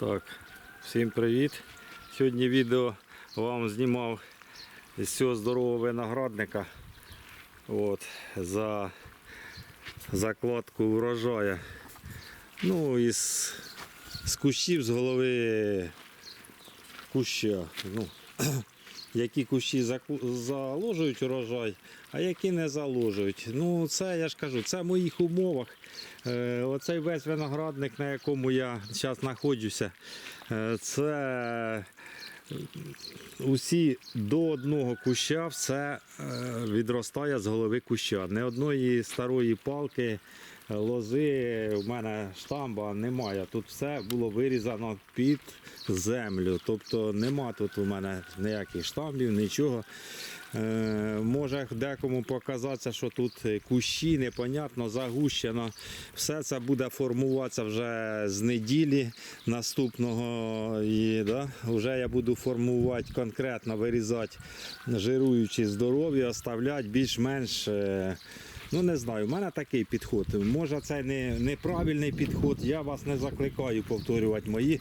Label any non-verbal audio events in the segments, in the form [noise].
Так, всім привіт. Сьогодні відео вам знімав з цього здорового виноградника. От, за закладку урожаю. Ну, із, з кущів з голови куща. Ну, які кущі заложують урожай, а які не заложують. Ну, це я ж кажу, це в моїх умовах. Е, Оцей весь виноградник, на якому я зараз знаходжуся, е, це усі до одного куща все е, відростає з голови куща. Не одної старої палки, е, лози в мене штамба немає. Тут все було вирізано під землю. Тобто нема тут у мене ніяких штамбів, нічого. Е, може декому показатися, що тут кущі, непонятно, загущено. Все це буде формуватися вже з неділі наступного. І да, вже я буду формувати конкретно, вирізати жируючі здорові, оставляти більш-менш. Ну, не знаю, в мене такий підход. Може, це не, неправильний підход. Я вас не закликаю повторювати мої.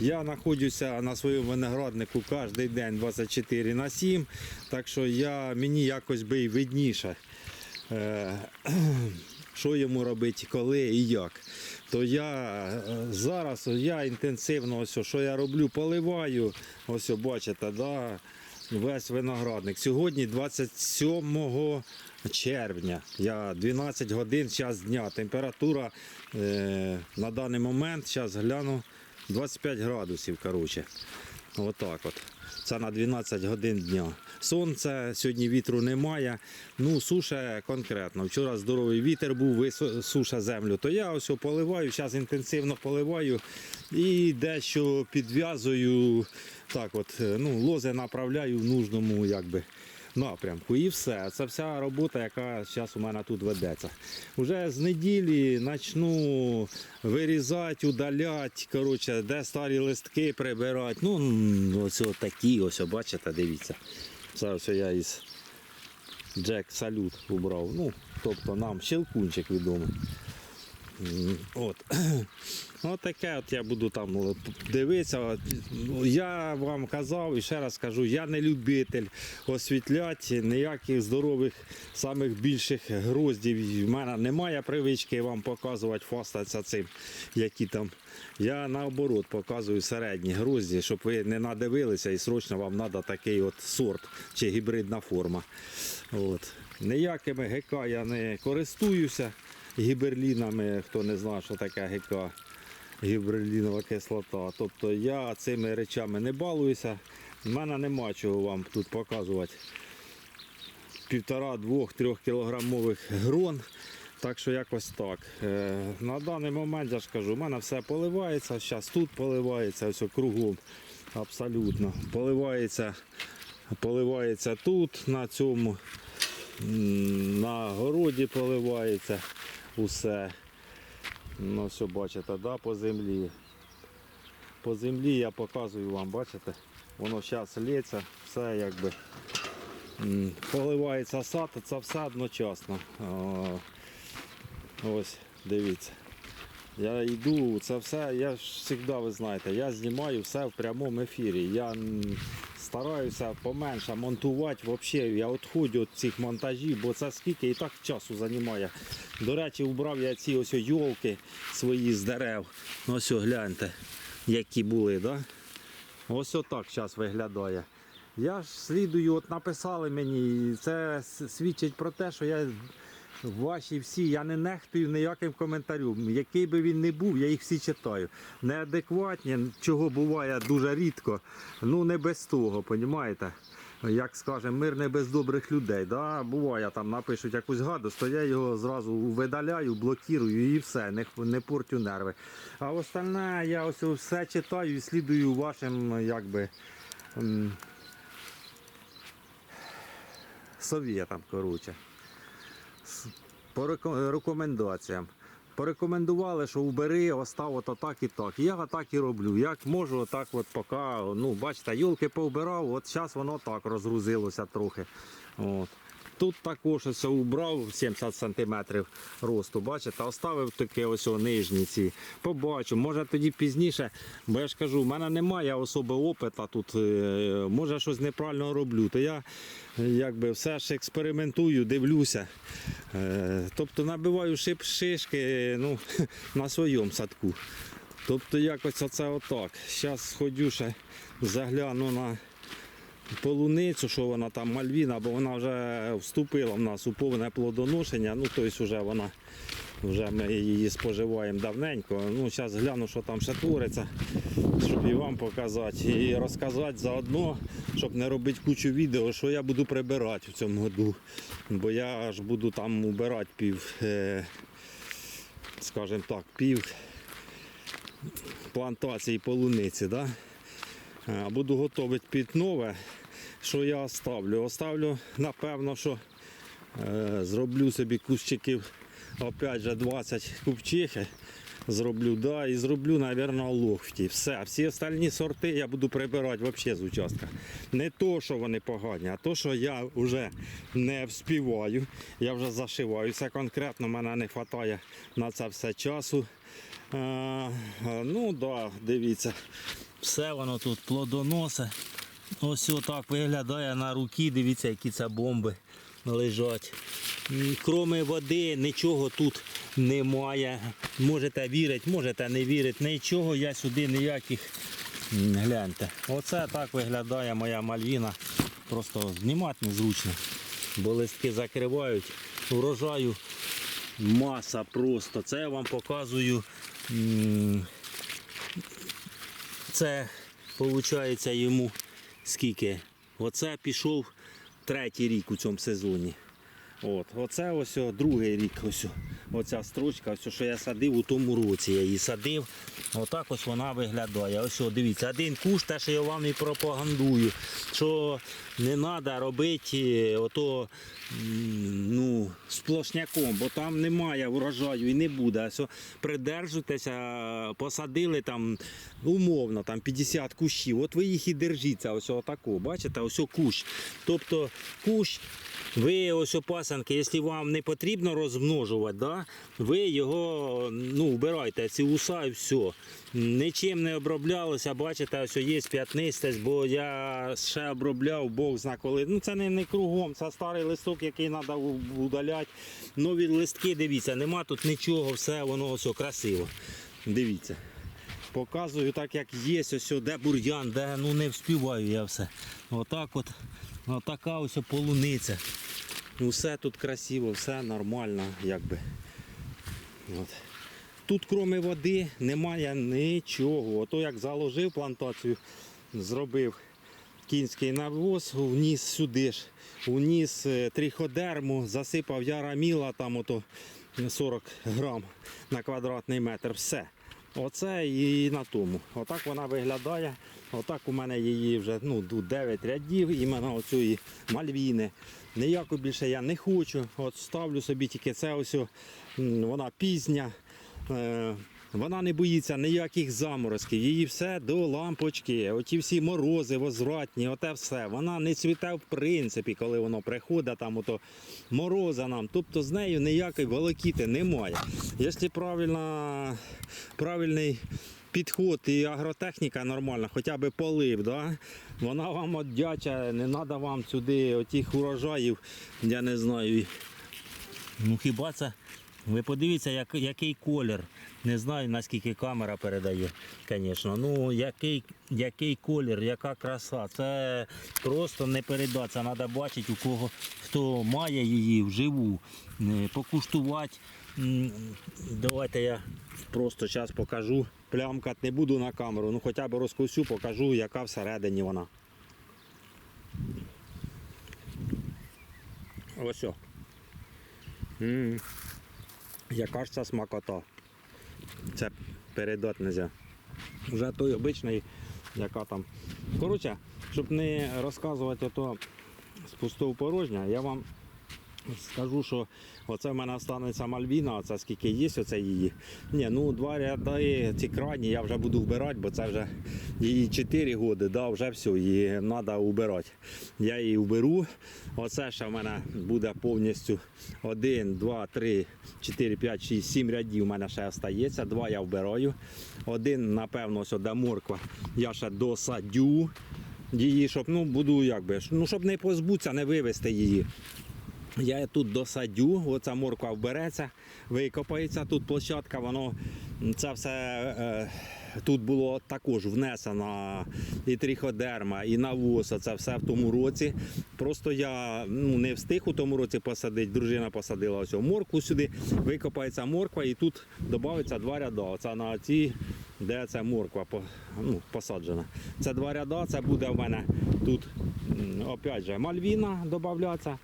Я знаходжуся на своєму винограднику кожен день 24 на 7, так що я, мені якось би і видніше. Е, [clears throat] що йому робити, коли і як. То я е, зараз я інтенсивно ось, що я роблю, поливаю. Ось бачите, да, весь виноградник. Сьогодні 27 червня. Я 12 годин час дня. Температура е, на даний момент, зараз гляну, 25 градусів. Коротше. Отак от. Це на 12 годин дня. Сонце, сьогодні вітру немає. Ну, суша конкретно. Вчора здоровий вітер був, суша землю. То я ось поливаю, зараз інтенсивно поливаю і дещо підв'язую. Так от, е, ну, лози направляю в нужному якби, напрямку. І все. Це вся робота, яка зараз у мене тут ведеться. Уже з неділі почну вирізати, удаляти, коротше, де старі листки прибирати. Ну, ось такі, ось, бачите, дивіться. Це ось я із Джек Салют убрав. Ну, тобто нам щелкунчик відомий. От. От [clears throat] таке от я буду там дивитися. Ну, Я вам казав і ще раз кажу, я не любитель освітляти ніяких здорових, самих більших гроздів. В мене немає привички вам показувати, фастатися цим, які там. Я наоборот показую середні грозді, щоб ви не надивилися і срочно вам треба такий от сорт чи гібридна форма. От. Ніякими ГК я не користуюся гіберлінами, хто не знає, що таке ГК, гіберлінова кислота. Тобто я цими речами не балуюся. У мене нема чого вам тут показувати. Півтора, двох, трьох кілограмових грон. Так що якось так. Е, На даний момент я ж кажу, у мене все поливається, зараз тут поливається, ось кругом. Абсолютно. Поливається, поливається тут, на цьому, на городі поливається усе. Ну, все бачите, да, по землі. По землі я показую вам, бачите? Воно зараз лється, все якби поливається сад, це все одночасно. Ось, дивіться. Я йду, це все, я завжди, ви знаєте, я знімаю все в прямому ефірі. Я стараюся поменше монтувати взагалі. Я відходжу від цих монтажів, бо це скільки і так часу займає. До речі, убрав я ці ось йолки свої з дерев. Ну, Ось гляньте, які були, да? Ось отак зараз виглядає. Я ж слідую, от написали мені, і це свідчить про те, що я ваші всі, я не нехтую ніяким коментарем. Який би він не був, я їх всі читаю. Неадекватні, чого буває дуже рідко, ну не без того, понімаєте? Як скажемо, мир не без добрих людей. Да? Буває, там напишуть якусь гадость, то я його зразу видаляю, блокірую і все, не, не портю нерви. А остальне я ось все читаю і слідую вашим якби. совєтам, коротше. По реко- рекомендаціям. Порекомендували, що убери, остав от так і так. Я так і роблю. Як можу, отак от поки, ну, бачите, юлки повбирав, от зараз воно так розгрузилося трохи. От. Тут також ось убрав 70 см росту, бачите, оставив таке ось нижні ці. Побачу, може тоді пізніше, бо я ж кажу, в мене немає особи опита тут, е, може щось неправильно роблю, то я якби все ж експериментую, дивлюся. Е, Тобто набиваю шип шишки ну, [laughs] на своєму садку. Тобто якось оце отак. Зараз ходю ще загляну на полуницю, що вона там мальвіна, бо вона вже вступила в нас у повне плодоношення. Ну, тобто вже вона, вже ми її споживаємо давненько. Ну, зараз гляну, що там ще твориться, щоб і вам показати. І розказати заодно, щоб не робити кучу відео, що я буду прибирати в цьому году. Бо я ж буду там убирати пів, е, скажімо так, пів плантації полуниці. Да? Буду готувати під нове. Що я оставлю? Оставлю, напевно, що е, зроблю собі кущиків опять же 20 купчихи. Зроблю, да, і зроблю, мабуть, лохті. Все. Всі остальні сорти я буду прибирати взагалі з участка. Не то, що вони погані, а то, що я вже не вспіваю. Я вже зашиваюся конкретно, мене не вистачає на це все часу. А, а, ну так, да, дивіться. Все воно тут плодоносе. Ось отак виглядає на руки. Дивіться, які це бомби лежать. Кроме води, нічого тут немає. Можете вірити, можете не вірити. Нічого я сюди ніяких. Гляньте. Оце так виглядає моя мальвіна. Просто знімати незручно. Бо листки закривають. Урожаю маса просто. Це я вам показую. Це виходить йому скільки? Оце пішов третій рік у цьому сезоні. От, оце ось другий рік. Ось, оця строчка, ось, що я садив у тому році. Я її садив. Отак ось вона виглядає. Ось о, дивіться, один куш, те, що я вам і пропагандую. Що не треба робити ото ну, сплошняком, бо там немає врожаю і не буде. Ось, придержуйтеся, посадили там умовно там 50 кущів. От ви їх і держіться, ось отако. Бачите, ось о кущ. Тобто кущ. Ви ось опасанки, якщо вам не потрібно розмножувати, да, ви його ну, вбирайте, ці уса і все. Нічим не оброблялося, бачите, ось є п'ятнистість, бо я ще обробляв, Бог зна коли. Ну це не, не кругом, це старий листок, який треба удаляти. Нові листки, дивіться, нема тут нічого, все воно все красиво. Дивіться. Показую так, як є, ось де бур'ян, де ну не вспіваю я все. Отак от, отака ось полуниця. Усе тут красиво, все нормально, якби. От. Тут, крім води, немає нічого. Ото як заложив плантацію, зробив кінський навоз, вніс сюди ж, вніс е, триходерму, засипав яраміла, там ото 40 грам на квадратний метр. Все. Оце і на тому. Отак вона виглядає. Отак у мене її вже ну, тут 9 рядів, іменно оцієї мальвіни. Ніяку більше я не хочу. От ставлю собі тільки це ось, вона пізня. Е, Вона не боїться ніяких заморозків, її все до лампочки, оті всі морози возвратні, оте все. Вона не цвіте в принципі, коли воно приходить, там ото мороза нам. Тобто з нею ніякої волокіти немає. Якщо правильно, правильний підход і агротехніка нормальна, хоча б полив, да? вона вам одяча, не треба вам сюди отих урожаїв, я не знаю. Ну хіба це? Ви подивіться, як, який колір. Не знаю, наскільки камера передає, звісно. Ну, який, який колір, яка краса. Це просто не передаться. Треба бачити, у кого хто має її вживу, е, покуштувати. М, Давайте я просто зараз покажу. Плямкати не буду на камеру, ну хоча б розкусю, покажу, яка всередині вона. Ось. о. М. Яка ж це смакота? Це передати не можна. Вже той обичний, яка там. Коротше, щоб не розказувати ото з пустого порожня, я вам Скажу, що оце в мене останеться Мальвіна, оце скільки є, оце її. Ні, ну два ряди ці крайні я вже буду вбирати, бо це вже її 4 роки, да, вже все, її треба вбирати. Я її вберу. Оце ще в мене буде повністю 1, 2, 3, 4, 5, 6, 7 рядів у мене ще остається. Два я вбираю. Один, напевно, сюди морква. Я ще досадю її, щоб ну, буду якби, ну, щоб не позбутися, не вивезти її. Я тут досадю, оця морква вбереться, викопається. Тут площадка, воно це все е, тут було також внесено і тріходерма, і навоз. Це все в тому році. Просто я ну, не встиг у тому році посадити. Дружина посадила ось моркву сюди, викопається морква, і тут додається два ряда. Оце на ці, де ця морква ну, посаджена. Це два ряда, це буде в мене тут опять же мальвіна додається.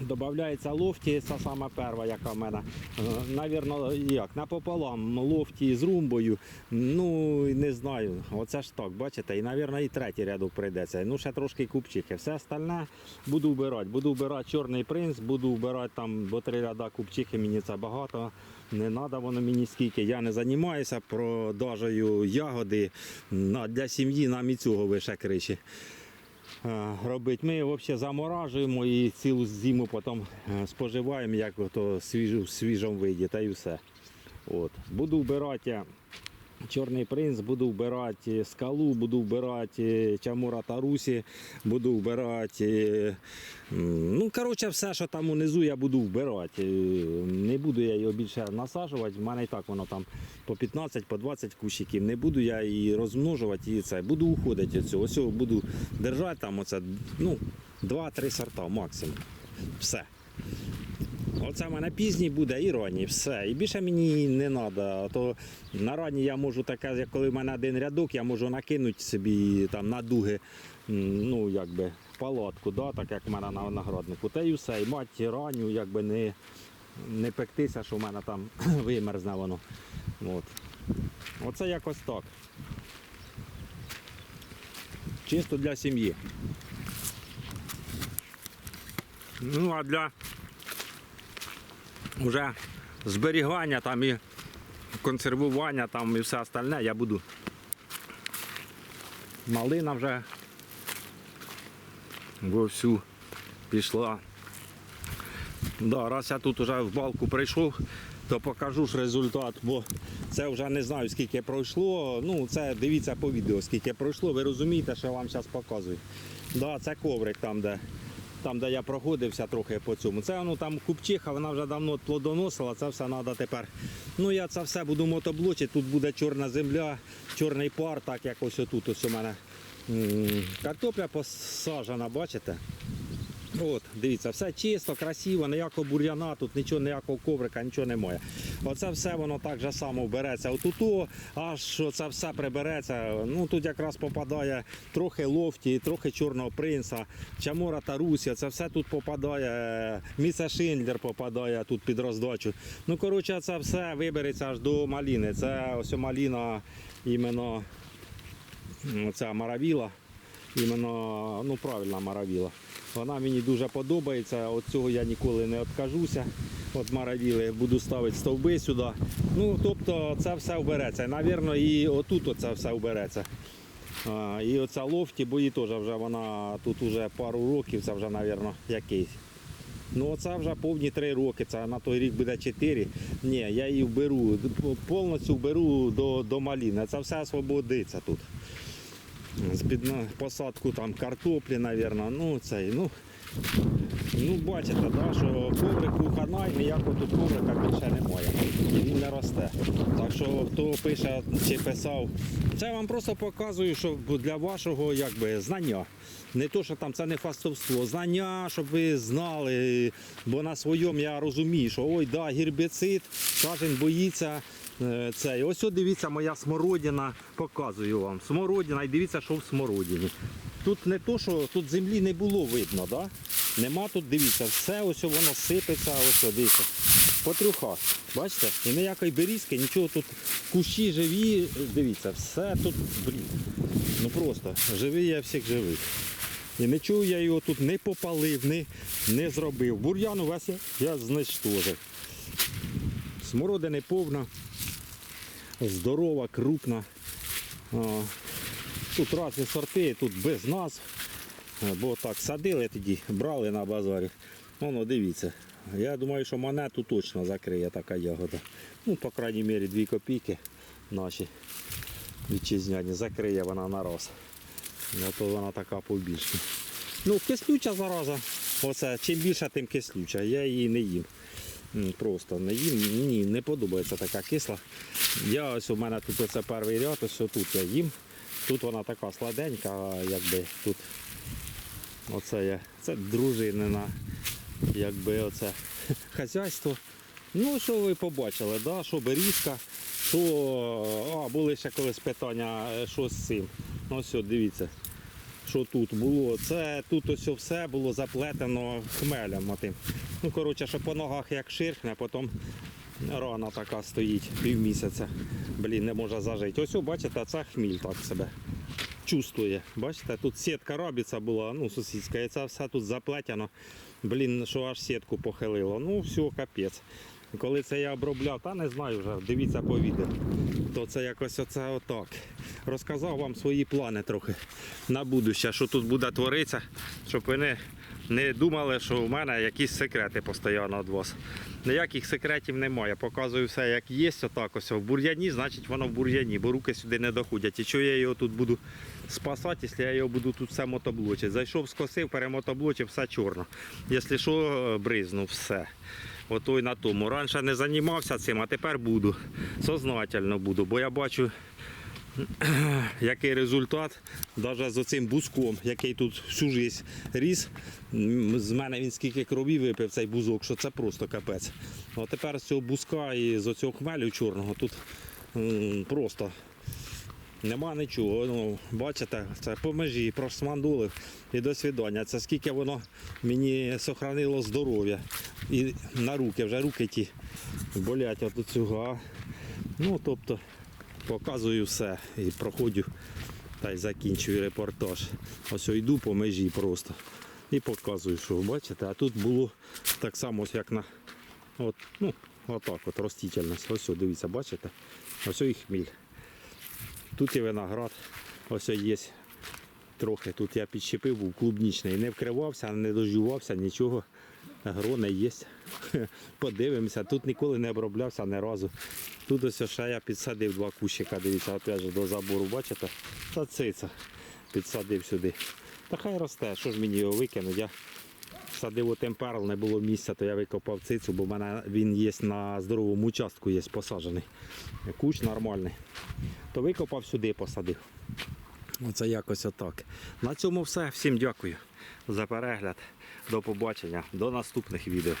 Додається лофті, це сама перша, яка в мене. Е, Навірно, як напополам лофті з румбою. Ну не знаю. Оце ж так, бачите, і навірно і третій рядок прийдеться. Ну ще трошки купчихи. Все остальне буду вбирати. Буду вбирати чорний принц, буду вбирати там бо три ряда купчихи, мені це багато. Не треба воно мені скільки. Я не займаюся продажею ягоди. Для сім'ї нам і цього вище криші робити. Ми взагалі заморажуємо і цілу зиму потім е, споживаємо, як в свіжому виді, та й все. От. Буду вбирати я Чорний принц, буду вбирати скалу, буду вбирати Чамура Тарусі, буду вбирати. Ну, коротше, все, що там унизу, я буду вбирати. Е, Не буду я його більше насаджувати. В мене і так воно там по 15, по 20 кущиків. Не буду я її розмножувати і це. Буду уходити від цього. Ось буду держати там оце, ну, 2-3 сорта максимум. Все. Оце в мене пізній буде і ранній, все. І більше мені не треба. То на ранній я можу таке, як коли в мене один рядок, я можу накинути собі там на дуги, ну якби палатку, да, так як в мене на награднику. Та й все. І мати ранню, якби не, не пектися, що в мене там [clears throat] вимерзне воно. От. Оце якось так. Чисто для сім'ї. Ну а для вже зберігання там і консервування там і все остальне я буду. Малина вже вовсю пішла. Да, раз я тут вже в балку прийшов, то покажу ж результат, бо це вже не знаю скільки пройшло. Ну, це дивіться по відео, скільки пройшло, ви розумієте, що я вам зараз показую. Да, це коврик там, де там, де я проходився трохи по цьому. Це ну, там купчиха, вона вже давно плодоносила, це все треба тепер. Ну я це все буду мотоблочити, тут буде чорна земля, чорний пар, так як ось отут ось у мене картопля посажена, бачите? От, дивіться, все чисто, красиво, ніякого бур'яна, тут нічого, ніякого коврика, нічого немає. Оце все воно так же само береться отуто, аж це все прибереться. Ну тут якраз попадає трохи лофті, трохи чорного принца, чамора та Русія, це все тут попадає. Міце Шиндлер попадає тут під роздачу. Ну, коротше, це все вибереться аж до маліни. Це ось маліна іменно ця маравіла. Іменно, ну правильна маравіла. Вона мені дуже подобається. От цього я ніколи не відкажуся. От маравіли буду ставити стовби сюди. Ну, тобто це все вбереться. Навірно, і отут оце все вбереться. А, і оця лофті, бо її теж вже вона тут вже пару років, це вже, навірно, якийсь. Ну, це вже повні три роки, це на той рік буде чотири. Ні, я її вберу, повністю вберу до, до маліни. Це все освободиться тут під посадку там картоплі, напевно. Ну, цей, ну, ну бачите, да, що коврику хана і ніякого тут коврика більше немає. Він не росте. Так що хто пише чи писав, це я вам просто показую, що для вашого якби, знання. Не то, що там це не фастовство, знання, щоб ви знали. Бо на своєму я розумію, що ой, да, гербіцид, кожен боїться. Е, Цей. Ось от дивіться, моя смородина, показую вам. Смородина і дивіться, що в смородині. Тут не то, що тут землі не було видно, да? Нема тут, дивіться, все ось воно сипеться, ось дивіться. Потрюха. Бачите? І ніякої берізки, нічого тут кущі живі, дивіться, все тут, блін. Ну просто живий я всіх живих. І нічого я його тут не попалив, не, не зробив. Бур'ян увесь я знищив. Смородини повна, здорова, крупна. А, Тут різні сорти, тут без назв. Е, Бо так садили тоді, брали на базарі. Воно дивіться. Я думаю, що монету точно закриє така ягода. Ну, по крайній мірі, 2 копійки наші вітчизняні. Закриє вона на раз. Ну, то вона така побільше. Ну, кислюча зараза. Оце, чим більше, тим кислюча. Я її не їм. Просто не їм. Мені не подобається така кисла. Я ось у мене тут оце перший ряд, ось тут я їм. Тут вона така сладенька, якби тут оце є. Це дружинина, якби оце [laughs] хазяйство. Ну, що ви побачили, да? що берізка, що а, були ще колись питання, е, що з цим. Ну, все, дивіться, що тут було. Це тут ось все було заплетено хмелем. Отим. Ну, коротше, що по ногах як ширхне, потім рана така стоїть півмісяця. Блін, не може зажити. Ось, бачите, це хміль так себе чувствує. Бачите, тут сітка робиться була, ну, сусідська, і це все тут заплетено. Блін, що аж сітку похилило. Ну, все, капець. Коли це я обробляв, та не знаю вже, дивіться по відео. То це якось оце отак. Розказав вам свої плани трохи на будуще, що тут буде творитися, щоб ви не, не думали, що в мене якісь секрети постійно від вас. Ніяких секретів немає. Показую все, як є, отак ось в бур'яні, значить воно в бур'яні, бо руки сюди не доходять. І що я його тут буду спасати, якщо я його буду тут все мотоблочити. Зайшов, скосив, перемотоблочив, все чорно. Якщо що, бризнув все. Ото й на тому. Раніше не займався цим, а тепер буду. Сознательно буду, бо я бачу, [clears throat] який результат навіть з оцим бузком, який тут всю життя ріс. З мене він скільки крові випив цей бузок, що це просто капець. А тепер з цього бузка і з оцього хмелю чорного тут просто нема нічого. Ну, бачите, це по межі прошмандулив і до свідання. Це скільки воно мені сохранило здоров'я. І на руки, вже руки ті болять от цього. Ну, тобто, показую все і проходжу та й закінчую репортаж. Ось йду по межі просто. І показую, що бачите, а тут було так само, як на от, ну, отак от ростительність. Ось, дивіться, бачите? Ось і хміль. Тут і виноград, ось є трохи. Тут я підщепив, був клубнічний. Не вкривався, не доживався, нічого. Грони є. [laughs] Подивимося. Тут ніколи не оброблявся ні разу. Тут ось ще я підсадив два кущика, дивіться, опять же, до забору, бачите? Та циця підсадив сюди. Та хай росте, що ж мені його викинуть. Садив у перл, не було місця, то я викопав цицю, бо в мене він є на здоровому участку, є посаджений. Куч нормальний. То викопав сюди посадив. Оце якось отак. На цьому все. Всім дякую за перегляд. До побачення, до наступних відео.